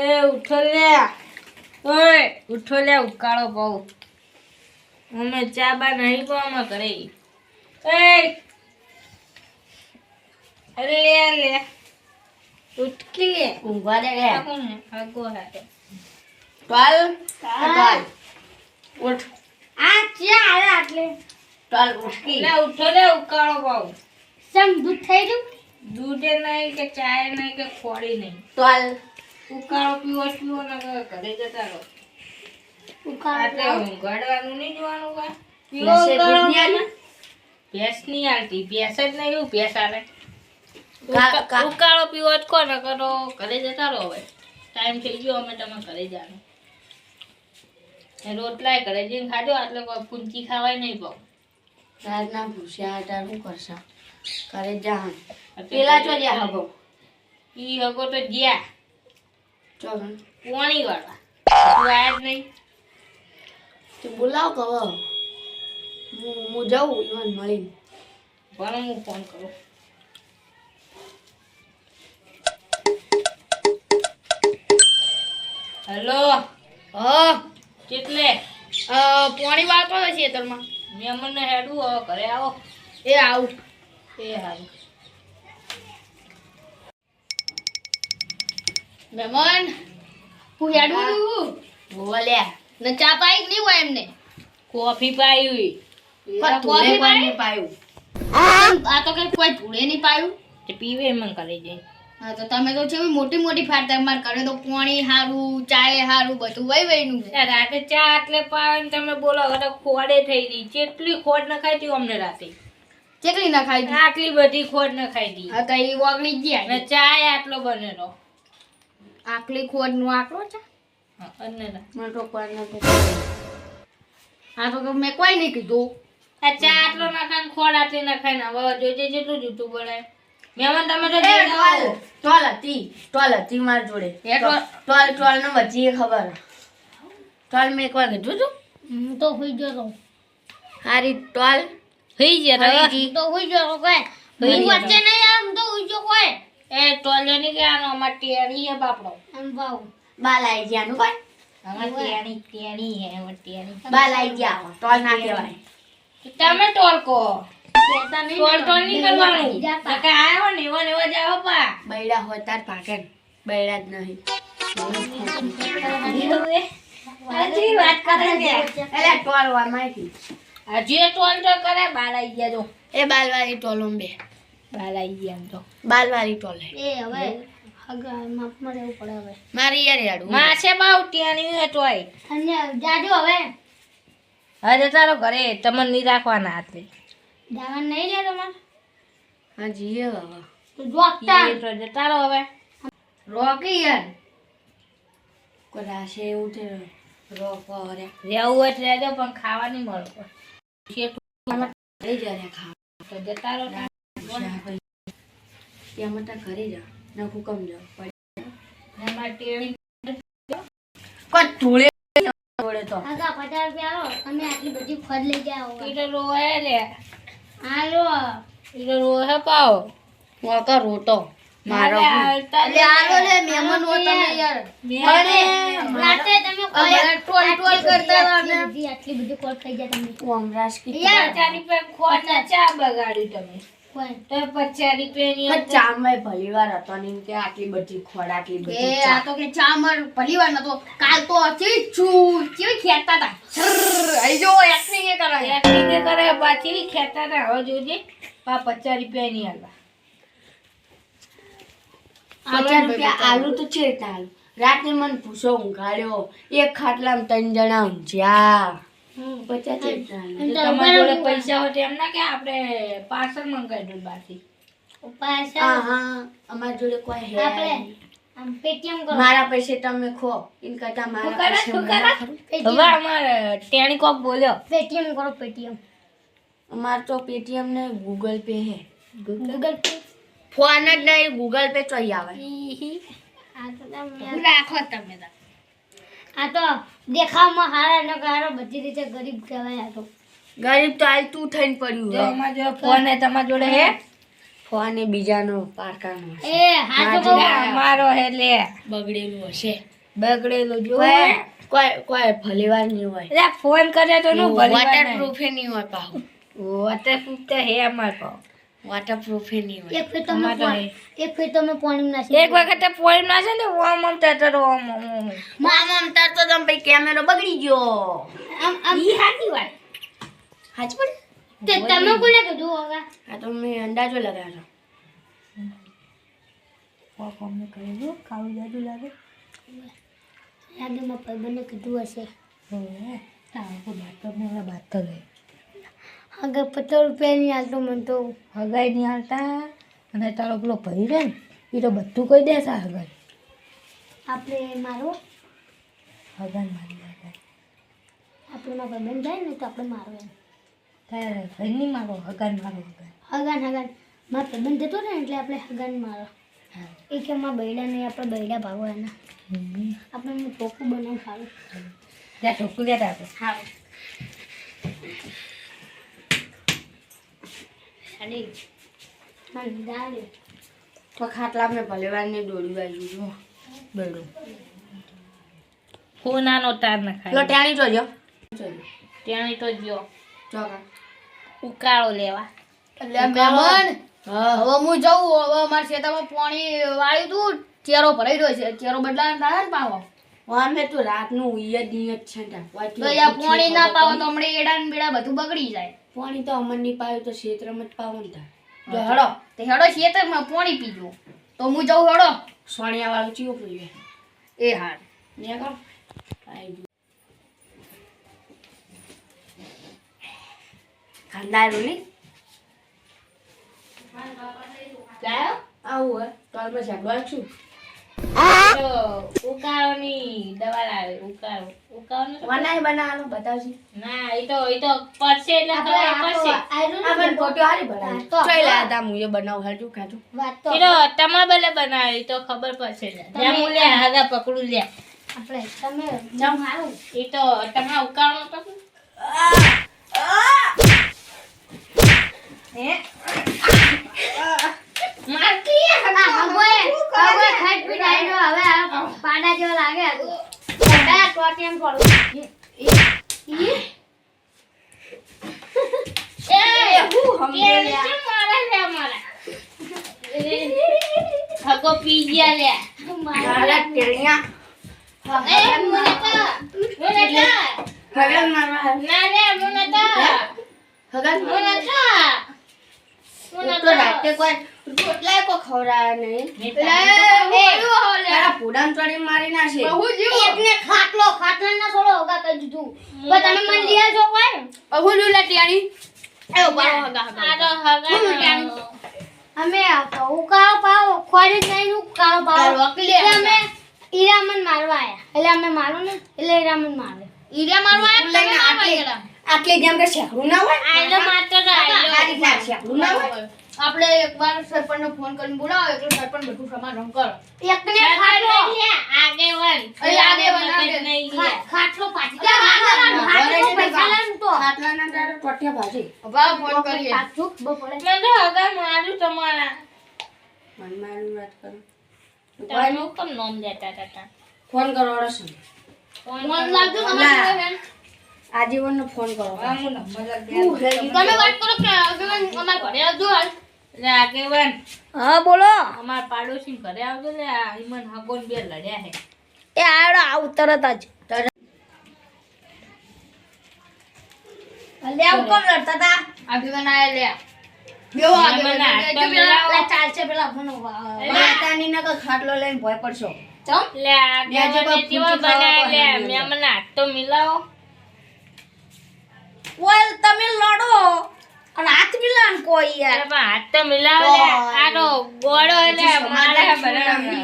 એ ઉઠો લે ઓય ઉઠો લે ઉકાળો બહુ. અમે ચા બા નહીં પાવામાં કરે એ લે લે. ઉઠકી લે. ઊંઘવા દે લે. આ કોણ હે? આગો હાથે ટોલ ટોલ ઉઠ. આ ચા આલે આટલે. ટોલ ઉઠકી. લે ઉઠો લે ઉકાળો બહુ. સમ દૂધ થઈ ગયું? દૂધે નહીં કે ચાય નહીં કે ખોડી નહીં. ટોલ ઉકાળો પીવો પીવો ને ઘરે જતા રહો. ઉકાળો ઊંઘાડવાનું નહીં જોવાનું કા? પીવો ઉકાળો દૂધ નહીં આલે? ભેંસ નહીં આલતી ભેંસ જ નહીં એવું ભેંસ કા- ઉકાળો પીવો જ કો ને કરો ઘરે જતા રહો હવે. ટાઈમ થઈ ગયો અમે તમે ઘરે એ રોટલાય ઘરે જઈને ખાજો એટલે કોઈ પૂંચી ખાવાય નહીં પાવ રાતના ભૂસ્યા હતા શું કરશો? ઘરે જા પેલા જો જા હગો. ઈ હગો તો જ્યાં પોણી વાળા. તું આયા જ નહીં. તું બોલાવ કહો હું હું જાઉં ઈવન મળીને. પણ હું ફોન કરું. હેલો. હ. કેટલે? પાણી વાળતો છે તરમાં મેં મને હેડું હવે ઘરે આવો. એ આવું. એ હારું. મહેમાન હું હેડું છું. બોલ્યા ને ચા પાઈ કે નહીં હોય એમને? કોફી પાઈ કોફી કોઈ પાયું. આ તો કઈ કોઈ ધૂળે નહીં પાયું. તે પીવે એમ કરે જઈ હા તો તમે તો છે મોટી મોટી ફાટ તમારે કરે તો પાણી હારું ચાય હારું બધું વહી વહીનું છે. રાતે ચા એટલે પાવે ને તમે બોલો હવે ખોડે થઈ ગઈ. કેટલી ખોડ ખાઈ હતી અમને રાતે. કેટલી ના ખાઈ આટલી બધી ખોડ ખાઈ હતી. હા તો એ ઓગળી ગયા. ચા આટલો બનેલો. આકલી ખોડ નો આકલો છે. હા, મને તો નથી હા તો મેં કોઈ નહીં કીધું. આ ચા આટલો નખાય ને ખોડ આટલી નખાય ને હવે જોજે જેટલું જૂઠું બોલાય. મહેમાન તમે તો ટોલ ટોલ હતી ટોલ હતી માર જોડે. ટોલ? ટોલ નો બચી ખબર. ટોલ મેં એકવાર કીધું તું? હું તો હુઈ ગયો તો. હારી ટોલ. થઈ ગયા તો. હુઈ ગયો કોઈ. હુઈ વચ્ચે નહીં આમ હું તો હુઈ ગયો કોઈ. એ ટોલ્યો કે આનો અમાર ટેણી હે બાપડો. ભાવ બાલ આઈ ગયા નું અમાર ટેણી ટેણી હે અમાર ટેણી. બાલ આઈ ગયા ટોલ ના કહેવાય. તમે ટોલ કહેતા ટોલ ટોલ કરવાનું. આયો ને એવો ને એવો પા. બૈડા પાકે બૈડા જ નહીં. વાત કરે છે. એટલે ટોલ વાર માહિતી હજી ટોલ તો કરે બાલ આઈ ગયા જો. એ બાલ વાળી ટોલ બે. બાર આઈ ગયા તો. બાલ વાળી ટોલ. એ હવે હગા માપમાં રહેવું પડે હવે. મારી યાર યાડું. માસે બાવ ટેણી હે જાજો હવે. હવે તારો ઘરે તમને નહીં રાખવાના હાથે. જવાનું નહીં લે તમારે. હા જીએ હવે. તો જોકતા જતા રહો હવે. રોકી યાર. કોઈ એવું છે રોકો રે રહેવું હોય રહેજો પણ ખાવા નહીં મળે શેઠ લઈ જા રે ખા તો જતા રહો. ત્યાં મતા ઘરે જા ના હુકમ જાવ અમાર ટેણી કોઈ ધૂળે તો. આગા પચાસ રૂપિયા આવો તમે આટલી બધી ફળ લઈ જાઓ લે. રોટો મારો એટલે આલો લે મહેમાન હો તમે યાર. રાતે તમે અમારે ટોલ ટોલ કરતા હતા આટલી બધી તમે કી યાર. ખોટ ના ચા બગાડી તમે. પચાસ રૂપિયાની અંદર ચામય ભલી વાર હતો ને કે આટલી બધી ખોડ આટલી એ આ તો કે ચામર ભલીવાર નતો કાલ તો અચી છું કેવી ખેંચતા હતા. આઈ જો એક્ટિંગ કરે. એક્ટિંગ કરે પાછી ખેતા ના હવે જોજે પા પચાસ રૂપિયા ની આલા પચાસ રૂપિયા આલુ તો છે આલુ રાતે મને ભૂસો ઊંઘાડ્યો. એક ખાટલામાં ત્રણ જણા ઊંઘ્યા. પચાસ આલુ. જોડે પૈસા હોય એમ ના કે આપણે પાર્સલ મંગાવી દઉં હા હા. જોડે કોઈ હે આપણે મારા પૈસે તમે ખો. ઇન કરતા મારા પૈસે. હવે અમારે ટેણી કોક બોલ્યો. પેટીએમ કરો પેટીએમ અમાર તો પેટીએમ ને ગૂગલ પે હે. ગૂગલ પે ફોન જ નહીં ગૂગલ પે ચોઈ આવે. આ તો તમે રાખો તમે. આ તો દેખાવમાં હારા ન હારો બધી રીતે ગરીબ કહેવાય હતો ગરીબ તો તું થઈને પડ્યું જો હે. અમારા જોડે ફોન હે તમારા જોડે હે? ફોન એ બીજાનો પારકાનો. એ હાચું મારો હે લે. બગડેલું હશે. બગડેલું જો કોઈ કોઈ કોઈ ભલીવાર નહીં હોય. એટલે ફોન કરે તો નું ભલેવાર વોટરપ્રૂફ નહીં. હોય પાહુ. વોટરપ્રૂફ તો હે અમાર પા વોટરપ્રૂફ નહીં હોય. એક ફેર તમે પોણી- એક ફેર તમે પોણી નાખી એક વખત પોઈમ ના છે ને ઓમ ઓમ તતર ઓમ ઓમ ઓમ મામ આમ તાર તો તમે ભાઈ કેમેરો બગડી ગયો. આમ આમ ઈ હાચી વાત. હાચ પણ તે તમે કોને કીધું હવે? આ તો મેં અંદાજો લગાવ્યો કોક અમને કહેલું કાળું જાદુ લાગે. લાગે મારા બને કીધું હશે. હે તારો બાત તો મોરા બાત તો આગળ પચાસ રૂપિયા નહીં હાલતો મને તો. હગાઈ નહીં હાલતા અને તારો પેલો ભાઈ રહે ને એ તો બધું કહી દેશે હગાઈ. આપણે મારો? હગાઈ મારી હગાઈ. આપણે મારા ભાઈબંધ જાય ને તો આપણે મારો એમ. તારે ભાઈ નહીં મારો હગાઈ મારો હગાઈ. હગાન હગાન મારા ભાઈબંધ જતો ને એટલે આપણે હગાન મારો. હા. એ કે અમારા બૈડા નહીં આપણે બૈડા ભાવો એના. આપણે ટોકું બનાવ સારું ત્યાં ટોકું લેતા આપણે સારું તો ખાટલા મેં ભલીવાર ને દોડ્યું છું જો હું નાનો તાર ના લો ખાય ટાણી જોજો. ત્યાંની તો જો. ઉકાળો લેવા. એટલે મહેમાન હવે હું જઉં હવે મારા ખેતરમાં પાણી વાળ્યું તું ચેરો ભરાઈ રહ્યો છે ચેરો બદલાવાનો થાય ને પાવો. અમે તો રાતનું ઉઈએ દીએ જ છે તો યા પાણી ના પાવો તો હમણાં એડા ને બેડા બધું બગડી જાય. પાણી તો અમરની પાયો તો ક્ષેત્રમાં જ પાવો ને જો હડો. તે હેડો ખેતરમાં પાણી પીજો તો હું જઉં હડો. સોણિયા વાળું ચીઓ પીવે. એ હાર. ને કો ખાંદારું નહીં? લાયો? આવું હે. તો આપણે શાકભાજ છું. તો ઉકાળોની દવા લાવે ઉકાળો. ઉકાળો વનાય બનાવવાનો બતાવશે ના એ તો એ તો પડશે એટલે ખબર પડશે. આપણે ફોટો હારી બનાવી. તો બનાવ હાજુ વાત ખબર પડશે હું લે હાગા પકડું લે. આપણે તમે એ તો તમારે ઉકાળો તો હે? મારતી આ હવે હવે ખાઈ પી તો હવે પાડા જેવો લાગે બધા ટોટિયમ પડું. ઈ એ હું સમજે લે મારા લે મારા પી ગયા લે. ટેણિયા મારવા ના તો રાતે કોઈ રોટલાય કોઈ ખવડાયા નહીં તારા પૂડામ ચોળી મારી નાખે એકને ખાટલો ખાટલા ના છોડો હોગા કરી? દીધું પણ તમે મને લઈ આવજો કોઈ અહુલું લટિયાણી એ ઊભા રહો, હગા, હગા. આ તો હગા અમે ઉકાળો પાવ ખોરી નહીં ઉકાળો પાવ. એટલે અમે ઈરામન મારવા આયા. એટલે અમે મારો ને એટલે ઈરામન મારે ઈરા મારવા લઈને આટલી જેમ કે શેકડું ના હોય? આયલો માત્ર આ આયલો. રીતના ના હોય? આપણે એકવાર સરપંચને ફોન કરીને બોલાવો એટલે સરપંચ બધું સમાધાન કરો. એકને ખાટલો. આગેવાન અરે આગેવાન. ખાટલો પાછી. ખાટલો પૈસા લે ને તો ખાટલાના તારે ટોટિયા ભાજી. ભાવ ફોન કરીએ. પાછું બપોરે. મેં તો હગા મારું તમારા. મન મારું વાત કરો. તમે કેમ નોમ દેતા હતા. ફોન કરો રસ ફોન લાગજો. તમારે. આજીવનનો ફોન કરો. તમે વાત કરો કે આગેવાન અમાર ઘરે આવજો હાલ. લે આગેવાન. હા બોલો. અમાર પાડોશી ઘરે આવજો લે હિમન હગોન બે લડ્યા હે એ આડો આવ તરત જ. લે આવ કોમ લડતા તા? આગેવાન આયા લે બેવો આગેવાન ના, પેલા ચાલશે પેલા ફોન. માતાની નકર ખાટલો લઈને ભય પડશો. ચમ? લે આગેવાન બનાવ્યા લે મેં મને હાથ તો મિલાવો. ઓલ તમે લડો. અને હાથ મિલાન કોઈ યાર. અરે હાથ તો મિલાવો લે. આ ગોળો લે. મારે બરાબર.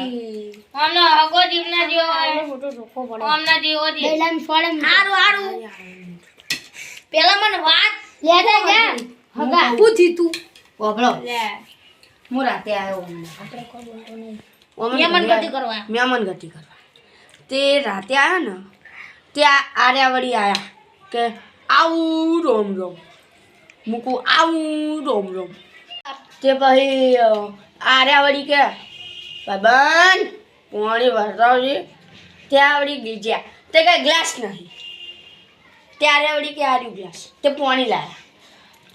ઓમનો હગો દીવના જેવો મોટો ધોકો પડે. ઓમના જેવો બેલામ ફોડે હારું હારું. પેલા મને વાત લે દે કે હગા. પૂછી તું ઓભળો લે. હું રાતે આવ્યો અમને. આપણે કોઈ બોલતો નહીં. મેમન ગતિ કરવા. મેમન ગતિ કરવા. તે રાતે આવ્યા ને ત્યાં આર્યાવળી આયા કે આવું, રોમ રોમ. મૂકું, આવું, રોમ રોમ. તે પછી આર્યા વળી કે બન, પાણી વરસાવજે. ત્યાં વળી ગીજ્યા તે કાંઈ ગ્લાસ નહીં. ત્યારે વળી કે આર્યું ગ્લાસ તે પાણી લાયા.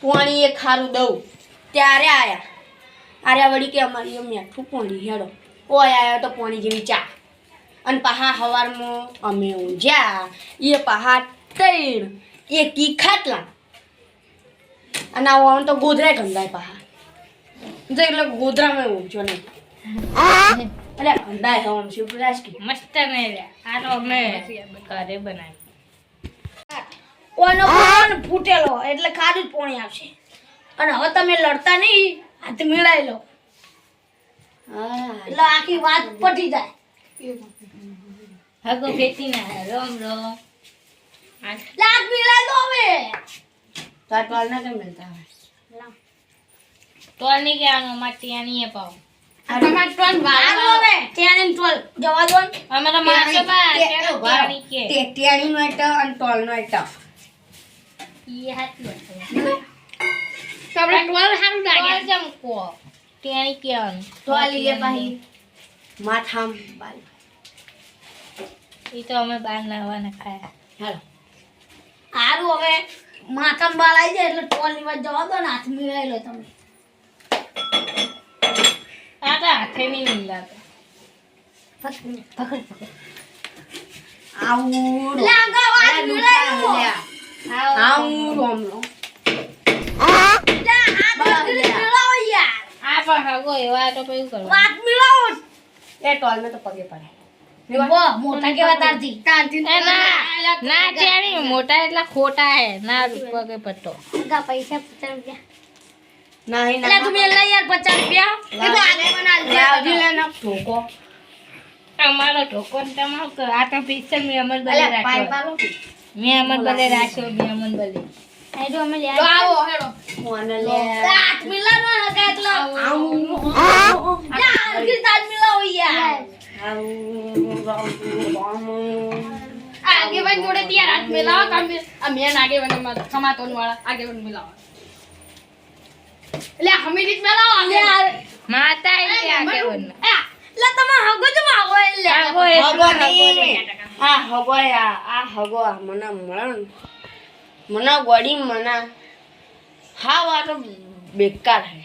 પાણી એ ખારું દઉં. ત્યારે આયા. આર્યા વળી કે અમારી એ મીઠું પાણી હેડો. ઓય આવ્યો તો પાણી જેવી ચા. અને પહા હવારમાં અમે ઊંઝ્યા. એ પહા તૈણ. એ કી ખાટલા. અને આવું તો ગોધરા ગંધાય પહા તો એટલે ગોધરામાં ઊંઝો નહીં એટલે ગંધાય હવા શિવરાજ કે મસ્ત ને રે આ તો અમે ઘરે બનાવી ઓનો કોણ ફૂટેલો એટલે ખારું જ પોણી આવશે. અને હવે તમે લડતા નહીં હાથ મિલાઈ લો. એટલે આખી વાત પટી જાય. હગો ભેટી ના રમ રોમ આ એટલે હાથ મિલાઈ દો હવે તાર પાલ ના કેમ મિલતા હોય તોલ નહીં કહેવાનું અમારે ત્યાં નહીં પાવ તમારે ટોલ મારો હવે ત્યાં ને ટોલ જવા દો ને. અમે તો મારતો બા તે- ત્યાં ઊભા રહો. નહીં કે તે ટેણીનો એક ટ અને ટોલનો એક ટ ઈ હાચું હતું. તો આપણે ટોલ સારું તોલ લાગે જેમ કહો ત્યાં નહીં કહેવાનું ટોલ ઈએ પાહી માથામ બાલ એ તો અમે બાર નાવાના ખાયા હાલો સારું હવે માથા બાળ આવી જાય એટલે ટોલની વાત જવા દો ને હાથ મિલાવી લો તમે. આ તો હાથે નહીં મિલાતા. પકડ પકડ આવું વાત લો આવું આ પણ હગો એવા તો વાત મિલાવો એ ટોલ ને તો પગે પડે. મોટા કેવા તારથી? તારથી ના ના ત્યાં મોટા એટલા ખોટા હે ના પગે પટ્ટો ગા પૈસા પચાસ રૂપિયા. નહીં એટલે તું મેલ યાર પચાસ રૂપિયા. એ તો આગે બના લાવજી લે ના ઠોકો અમારો ઢોકો ને તમારો આ તો પિક્ચર મેં અમર બલે રાખ્યો. પાલો. અમર બલે રાખ્યો મેં અમર બલે એ અમે લે આવો હેડો. ફોન લે. હાથ મિલાવો ને હગા એટલે આવું. યાર હરખી હાથ મિલાવો યાર. આવું રોમ આગેવાન જોડે ત્યાં મિલાવો આ મેન આગેવાન સમાતોન વાળા આગેવાન મિલાવો એટલે હમી રીત મિલાવો આગેવાન. માતા એ ત્યાં આગળ તમે હગો જ માગો એટલે આગો હગો આ હગો આ આ હગો આ મને ગોડી મને હા આ તો બેકાર હે